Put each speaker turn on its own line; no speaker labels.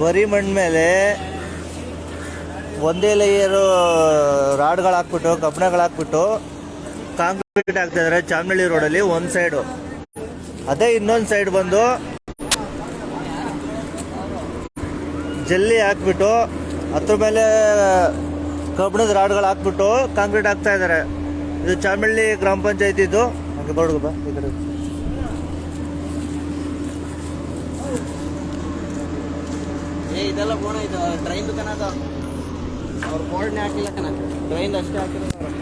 ಬರೀ ಮಣ್ಣು ಮೇಲೆ ಒಂದೇ ಲೇಯರು ರಾಡ್ಗಳು ಹಾಕ್ಬಿಟ್ಟು ಕಬ್ಬಣಗಳು ಹಾಕ್ಬಿಟ್ಟು ಕಾಂಕ್ರೀಟ್ ಹಾಕ್ತಾ ಇದ್ದಾರೆ ಚಾಮನಹಳ್ಳಿ ರೋಡಲ್ಲಿ ಒಂದು ಸೈಡು ಅದೇ ಇನ್ನೊಂದು ಸೈಡ್ ಬಂದು ಜಲ್ಲಿ ಹಾಕ್ಬಿಟ್ಟು, ಅದ್ರ ಮೇಲೆ ಕಬ್ಬಣದ ರಾಡ್ಗಳು ಹಾಕ್ಬಿಟ್ಟು ಕಾಂಕ್ರೀಟ್ ಹಾಕ್ತಾ ಇದ್ದಾರೆ ಇದು ಚಾಮಳ್ಳಿ ಗ್ರಾಮ ಪಂಚಾಯತಿದು ಹಂಗೆ ಬಾ, ಈ ಕಡೆ.
ಇದೆಲ್ಲ ಬೋಣ ಇದು ಟ್ರೈನ್ ಕಣ ಅದ. ಅವ್ರು ಬೋರ್ಡ್ನೇ ಹಾಕಿಲ್ಲ ಕಣ. ಟ್ರೈನ್ ಅಷ್ಟೇ ಹಾಕಿರೋದು ಅವರು.